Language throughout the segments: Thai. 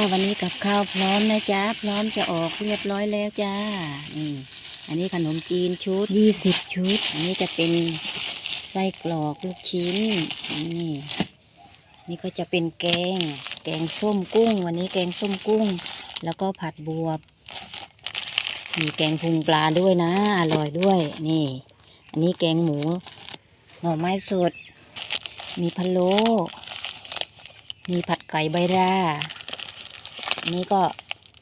ค่ะวันนี้กับข้าวพร้อมนะจ๊ะ พร้อมจะออกเรียบร้อยแล้วจ้านี่อันนี้ขนมจีนชุดยี่สิบชุด อันนี้จะเป็นไส้กรอกลูกชิ้น นี่ นี่ก็จะเป็นแกง แกงส้มกุ้ง วันนี้แกงส้มกุ้ง แล้วก็ผัดบวบ มีแกงพุงปลาด้วยนะ อร่อยด้วย นี่ อันนี้แกงหมู หน่อไม้สด มีพะโล้มีผัดไก่ใบรา อันนี้ก็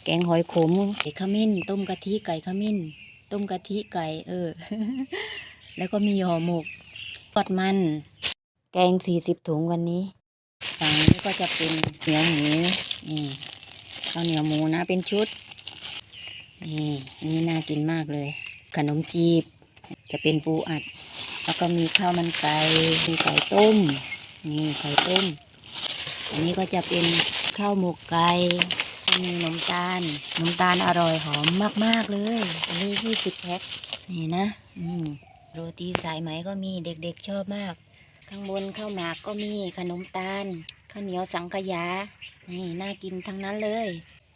แกงหอยขมไก่ขมิ้น ต้มกะทิไก่ขมิ้น ต้มกะทิไก่ เออ แล้วก็มีห่อหมกทอดมัน แกงสี่สิบถุงวันนี้ฝั่งนี้ก็จะเป็นเหนียวหมูนี่ข้าวเหนียวหมูนะเป็นชุดนี่นนี้น่ากินมากเลย ขนมจีบ จะเป็นปูอัด แล้วก็มีข้าวมันไก่มีไก่ต้มนี่ไก่ต้ม อันนี้ก็จะเป็นข้าวหมกไก่ มีนมตาลนมตาลอร่อยหอมมาก ๆ เลยอันนี้ยี่สิบแพ็คนี่นะ อืมโรตีสายไหมก็มีเด็กๆชอบมาก ข้างบนข้าวหมากก็มีขนมตาลข้าวเหนียวสังขยา นี่น่ากินทั้งนั้นเลย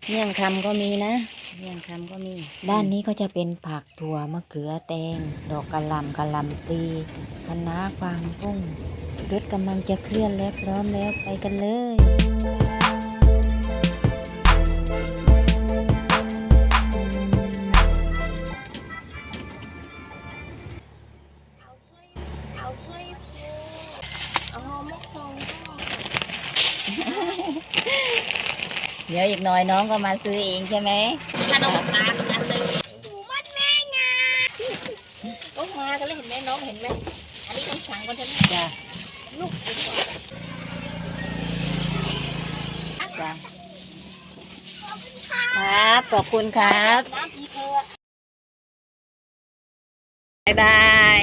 เมี่ยงคำก็มีนะเมี่ยงคำก็มี ด้านนี้ก็จะเป็นผักถั่วมะเขือแตง ดอกกะหล่ำกะหล่ำปลีคะน้ากวางตุ้งรถกำลังจะเคลื่อนแล้วพร้อมแล้วไปกันเลย ช่วยฟูเอามกซองห่อเดี๋ยวอีกหน่อยน้องก็มาซื้อเองใช่ไหมขนมตาลอันหนึ่งหมูมันแม่งาก็มากันเลยเห็นไหมน้องเห็นไหมอันนี้ต้องฉังก่อนใช่ไหมจ้ะลูกเป็นก่อนจ้ะครับ ขอบคุณครับ น้ำพีเกลือบ๊ายบาย